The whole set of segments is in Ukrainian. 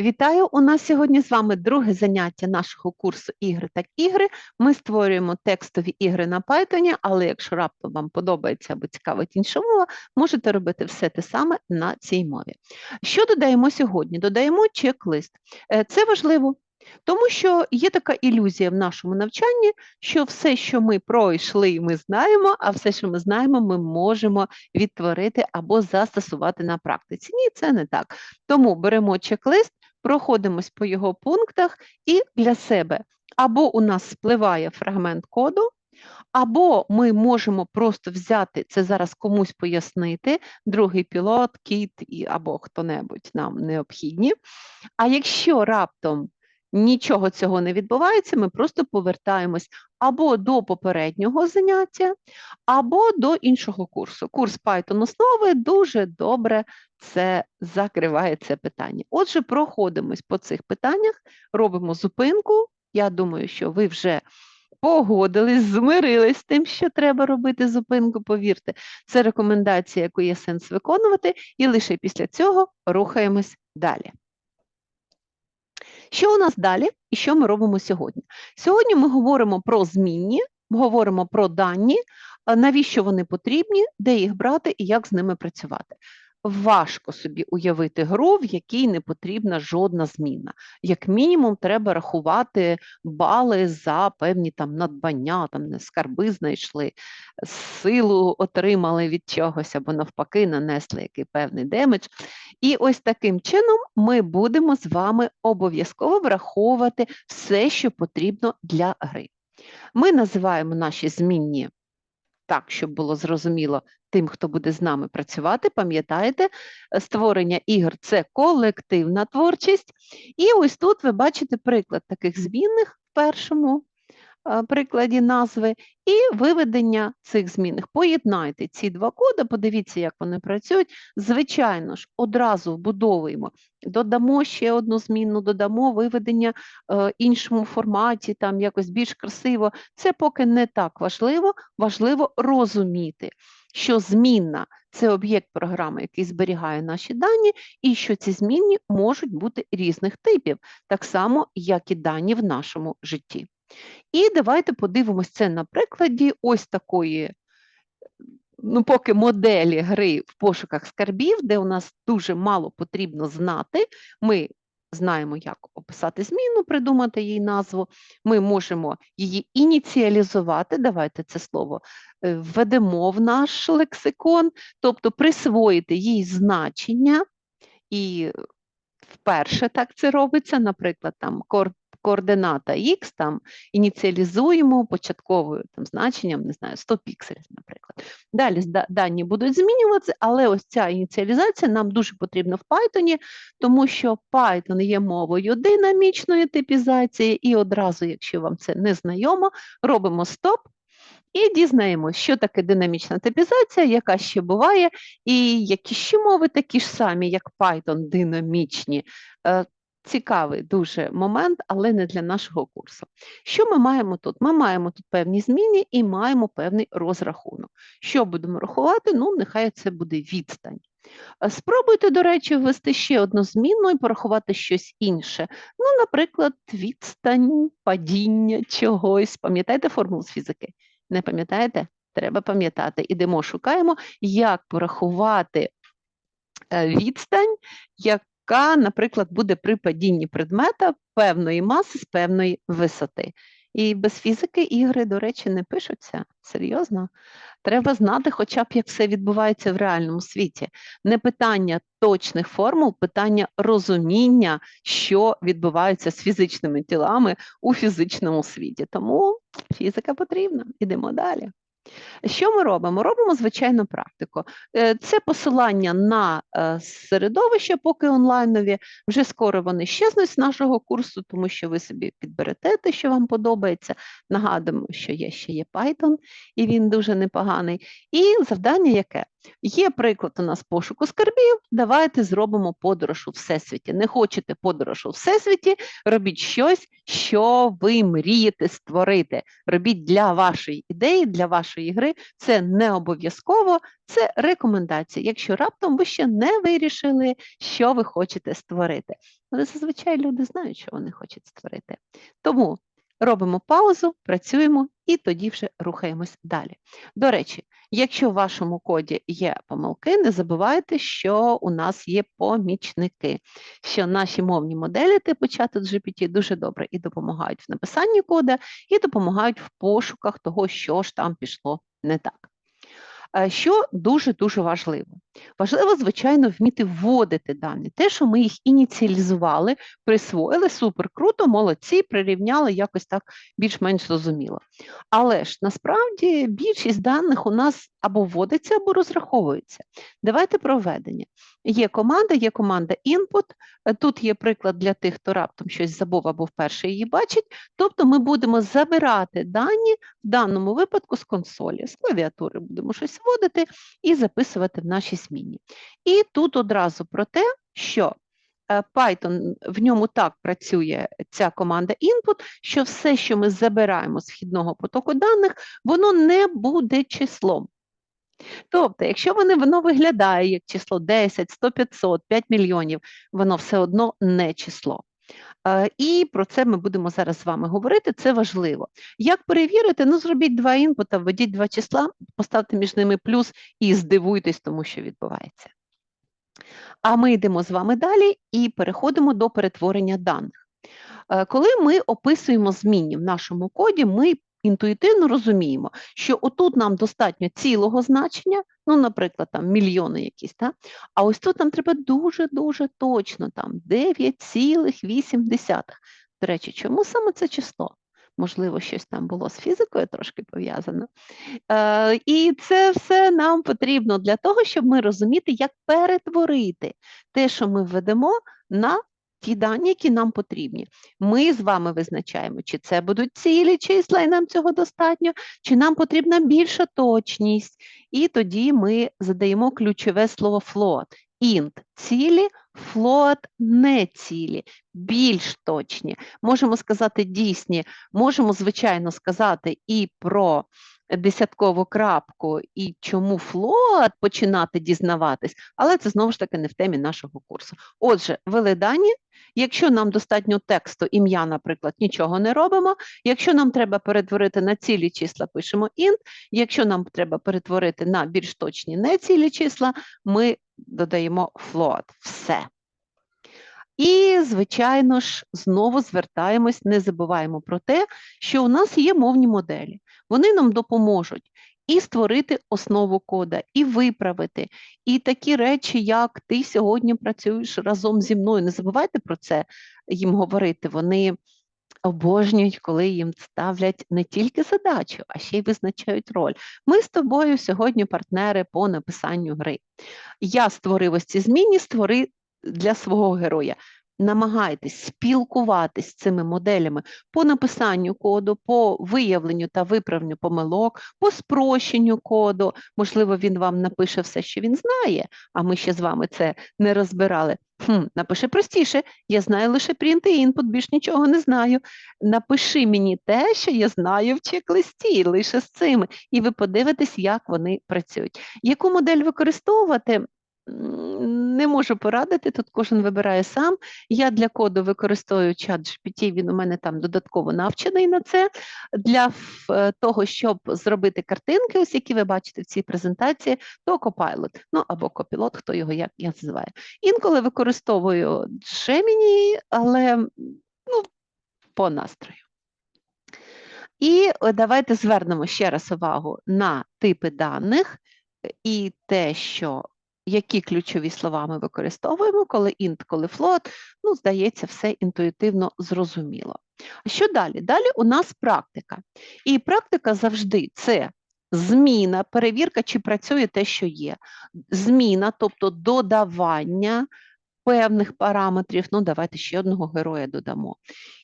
Вітаю! У нас сьогодні з вами друге заняття нашого курсу ігри так ігри. Ми створюємо текстові ігри на Python, але якщо раптом вам подобається або цікавить інша мова, можете робити все те саме на цій мові. Що додаємо сьогодні? Додаємо чек-лист. Е, Це важливо. Тому що є така ілюзія в нашому навчанні, що все, що ми пройшли, ми знаємо, а все, що ми знаємо, ми можемо відтворити або застосувати на практиці. Ні, це не так. Тому беремо чек-лист, проходимось по його пунктах і для себе або у нас спливає фрагмент коду, або ми можемо просто взяти це зараз комусь пояснити, другий пілот, кіт і, або хто-небудь нам необхідні. А якщо раптом нічого цього не відбувається, ми просто повертаємось або до попереднього заняття, або до іншого курсу. Курс Python основи дуже добре це закриває це питання. Отже, проходимось по цих питаннях, робимо зупинку. Я думаю, що ви вже погодились, змирились з тим, що треба робити зупинку, повірте, це рекомендація, яку є сенс виконувати, і лише після цього рухаємось далі. Що у нас далі і що ми робимо сьогодні? Сьогодні ми говоримо про змінні, говоримо про дані, навіщо вони потрібні, де їх брати і як з ними працювати. Важко собі уявити гру, в якій не потрібна жодна зміна. Як мінімум, треба рахувати бали за певні там надбання, там не скарби знайшли, силу отримали від чогось або навпаки нанесли який певний демедж. І ось таким чином ми будемо з вами обов'язково враховувати все, що потрібно для гри. Ми називаємо наші змінні так, щоб було зрозуміло тим, хто буде з нами працювати. Пам'ятаєте, е, створення ігор це колективна творчість. І ось тут ви бачите приклад таких змінних в першому е, прикладі назви, і виведення цих змінних. Поєднайте ці два коди, подивіться, як вони працюють. Звичайно ж, одразу вбудовуємо, додамо ще одну змінну, додамо виведення е, іншому форматі, там якось більш красиво. Це поки не так важливо, важливо розуміти, що змінна це об'єкт програми, який зберігає наші дані, і що ці змінні можуть бути різних типів, так само, як і дані в нашому житті. І давайте подивимось це на прикладі ось такої, ну, поки моделі гри в пошуках скарбів, де у нас дуже мало потрібно знати. Ми знаємо, як описати зміну, придумати їй назву. Ми можемо її ініціалізувати, давайте це слово е, введемо в наш лексикон, тобто присвоїти їй значення. І вперше так це робиться, наприклад, там координата Х там ініціалізуємо початковою там, значенням, не знаю, 100 пікселів, наприклад. Далі дані будуть змінюватися, але ось ця ініціалізація нам дуже потрібна в Python, тому що Python є мовою динамічної типізації, і одразу, якщо вам це не знайомо, робимо стоп. І дізнаємося, що таке динамічна типізація, яка ще буває, і які ще мови такі ж самі, як Python, динамічні. Цікавий дуже момент, але не для нашого курсу. Що ми маємо тут? Ми маємо тут певні зміни і маємо певний розрахунок. Що будемо рахувати? Ну, нехай це буде відстань. Е, спробуйте, до речі, ввести ще одну зміну і порахувати щось інше. Ну, наприклад, відстань, падіння чогось. Пам'ятаєте формулу з фізики? Не пам'ятаєте? Треба пам'ятати. Ідемо, шукаємо, як порахувати е, відстань, як яка, наприклад, буде при падінні предмета певної маси з певної висоти. І без фізики ігри, до речі, не пишуться. Серйозно. Треба знати, хоча б як все відбувається в реальному світі. Не питання точних формул, питання розуміння, що відбувається з фізичними тілами у фізичному світі. Тому фізика потрібна. Ідемо далі. Що ми робимо? Робимо звичайну практику. Е, це посилання на е, середовище, поки онлайнові. Вже скоро вони щезнуть з нашого курсу, тому що ви собі підберете те, що вам подобається. Нагадуємо, що є ще є Python, і він дуже непоганий. І завдання яке? Є приклад у нас пошуку скарбів. Давайте зробимо подорож у всесвіті. Не хочете подорож у всесвіті, робіть щось, що ви мрієте створити. Робіть для вашої ідеї, для вашої гри. Це не обов'язково, це рекомендація. Якщо раптом ви ще не вирішили, що ви хочете створити. Але зазвичай люди знають, що вони хочуть створити. Тому робимо паузу, працюємо і тоді вже рухаємось далі. До речі, якщо в вашому коді є помилки, не забувайте, що у нас є помічники, що наші мовні моделі типу чату GPT дуже добре і допомагають в написанні кода, і допомагають в пошуках того, що ж там пішло не так. Е, Що дуже-дуже важливо? Важливо, звичайно, вміти вводити дані. Те, що ми їх ініціалізували, присвоїли, супер круто, молодці, прирівняли якось так більш-менш зрозуміло. Але ж насправді більшість даних у нас або вводиться, або розраховується. Давайте про введення. Є команда, є команда input. Тут є приклад для тих, хто раптом щось забув або вперше її бачить. Тобто ми будемо забирати дані в даному випадку з консолі, з клавіатури будемо щось вводити і записувати в наші зміні. І тут одразу про те, що е, Python, в ньому так працює ця команда input, що все, що ми забираємо з вхідного потоку даних, воно не буде числом. Тобто, якщо воно виглядає як число 10, 100, 500, 5 мільйонів, воно все одно не число. Е, І про це ми будемо зараз з вами говорити, це важливо. Як перевірити? Ну, зробіть два інпута, введіть два числа, поставте між ними плюс і здивуйтесь тому, що відбувається. А ми йдемо з вами далі і переходимо до перетворення даних. Е, Коли ми описуємо зміни в нашому коді, ми інтуїтивно розуміємо, що отут нам достатньо цілого значення, ну, наприклад, там мільйони якісь, та? а ось тут нам треба дуже-дуже точно, там 9,8. До речі, чому саме це число? Можливо, щось там було з фізикою трошки пов'язано. Е, і це все нам потрібно для того, щоб ми розуміти, як перетворити те, що ми введемо, на ті дані, які нам потрібні. Ми з вами визначаємо, чи це будуть цілі числа, і нам цього достатньо, чи нам потрібна більша точність. І тоді ми задаємо ключове слово float. Int цілі, float не цілі, більш точні. Можемо сказати дійсні, можемо, звичайно, сказати і про десяткову крапку і чому float починати дізнаватись, але це знову ж таки не в темі нашого курсу. Отже, ввели дані. Якщо нам достатньо тексту, ім'я, наприклад, нічого не робимо. Якщо нам треба перетворити на цілі числа, пишемо int. Якщо нам треба перетворити на більш точні нецілі числа, ми додаємо float. Все. І, звичайно ж, знову звертаємось, не забуваємо про те, що у нас є мовні моделі. Вони нам допоможуть і створити основу кода, і виправити. І такі речі, як ти сьогодні працюєш разом зі мною. Не забувайте про це їм говорити. Вони обожнюють, коли їм ставлять не тільки задачу, а ще й визначають роль. Ми з тобою сьогодні партнери по написанню гри. Я створив ось ці зміни, створи для свого героя. Намагайтесь спілкуватись з цими моделями по написанню коду, по виявленню та виправленню помилок, по спрощенню коду. Можливо, він вам напише все, що він знає, а ми ще з вами це не розбирали. Хм, Напиши простіше, я знаю лише print і input, більш нічого не знаю. Напиши мені те, що я знаю в чек-листі, лише з цими, і ви подивитесь, як вони працюють. Яку модель використовувати? Не можу порадити, тут кожен вибирає сам. Я для коду використовую чат GPT, він у мене там додатково навчений на це. Для е, того, щоб зробити картинки, ось які ви бачите в цій презентації, то Copilot, ну або Copilot, хто його як я називаю. Інколи використовую Gemini, але ну, по настрою. І давайте звернемо ще раз увагу на типи даних і те, що які ключові слова ми використовуємо, коли int, коли float, ну, здається, все інтуїтивно зрозуміло. А що далі? Далі у нас практика. І практика завжди це зміна, перевірка, чи працює те, що є. Зміна, тобто додавання певних параметрів. Ну, давайте ще одного героя додамо.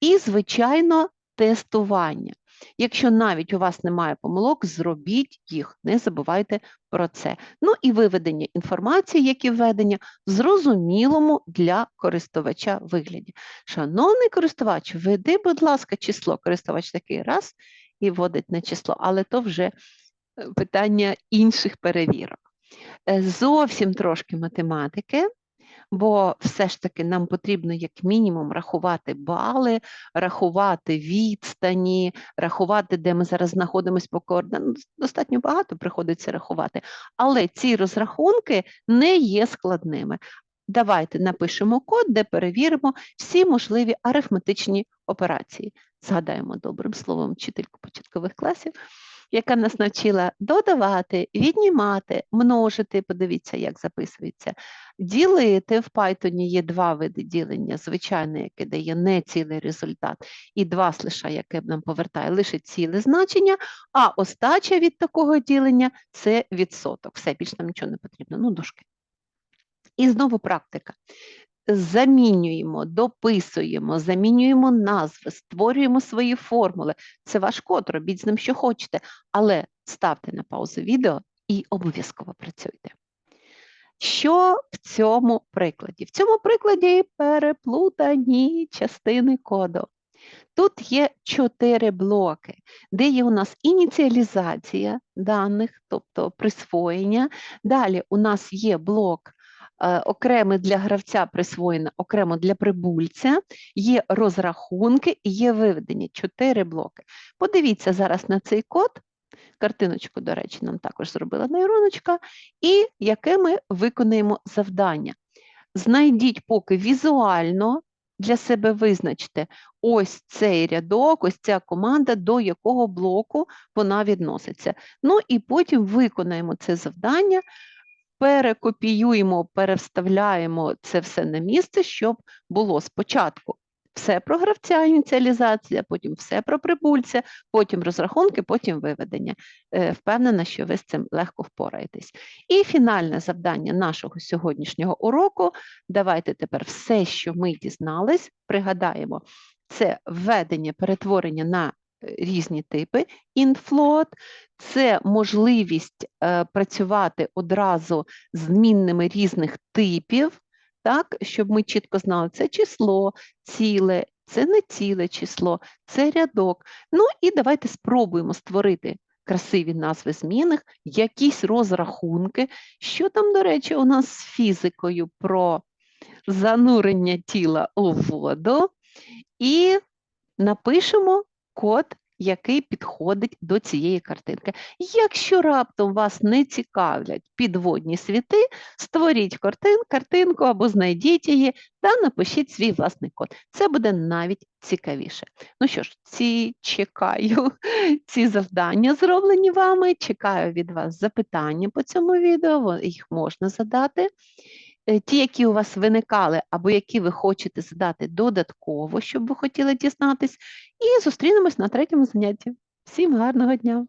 І, звичайно, тестування. Якщо навіть у вас немає помилок, зробіть їх, не забувайте про це. Ну і виведення інформації, як і введення, в зрозумілому для користувача вигляді. Шановний користувач, введи, будь ласка, число. Користувач такий раз і вводить на число, але то вже е, питання інших перевірок. Е, Зовсім трошки математики, бо все ж таки нам потрібно як мінімум рахувати бали, рахувати відстані, рахувати, де ми зараз знаходимося по координатам. Ну, Достатньо багато приходиться рахувати, але ці розрахунки не є складними. Давайте напишемо код, де перевіримо всі можливі арифметичні операції. Згадаємо добрим словом вчительку початкових класів, яка нас навчила додавати, віднімати, множити. Подивіться, як записується. Ділити в Python є два види ділення: звичайне, яке дає не цілий результат, і два слиша, яке нам повертає лише ціле значення, а остача від такого ділення це відсоток. Все, більше нам нічого не потрібно. Ну, дужки. І знову практика. Замінюємо, дописуємо, замінюємо назви, створюємо свої формули. Це ваш код, робіть з ним, що хочете, але ставте на паузу відео і обов'язково працюйте. Що в цьому прикладі? В цьому прикладі переплутані частини коду. Тут є чотири блоки, де є у нас ініціалізація даних, тобто присвоєння. Далі у нас є блок е, окремий для гравця присвоєно, окремо для прибульця, є розрахунки і є виведення. Чотири блоки. Подивіться зараз на цей код. Картиночку, до речі, нам також зробила нейроночка, і яке ми виконуємо завдання. Знайдіть поки візуально для себе визначте ось цей рядок, ось ця команда, до якого блоку вона відноситься. Ну і потім виконаємо це завдання, перекопіюємо, перевставляємо це все на місце, щоб було спочатку все про гравця, ініціалізація, потім все про прибульця, потім розрахунки, потім виведення. Е, Впевнена, що ви з цим легко впораєтесь. І фінальне завдання нашого сьогоднішнього уроку. Давайте тепер все, що ми дізнались, пригадаємо, це введення, перетворення на різні типи інфлот, це можливість е, працювати одразу з змінними різних типів, так, щоб ми чітко знали, це число, ціле, це не ціле число, це рядок. Ну і давайте спробуємо створити красиві назви змінних, якісь розрахунки. Що там, до речі, у нас з фізикою про занурення тіла у воду, і напишемо код який підходить до цієї картинки. Якщо раптом вас не цікавлять підводні світи, створіть картин, картинку або знайдіть її та напишіть свій власний код. Це буде навіть цікавіше. Ну що ж, ці чекаю ці завдання зроблені вами. Чекаю від вас запитання по цьому відео, їх можна задати. Е, ті, які у вас виникали, або які ви хочете задати додатково, щоб ви хотіли дізнатись, і зустрінемось на третьому занятті. Всім гарного дня!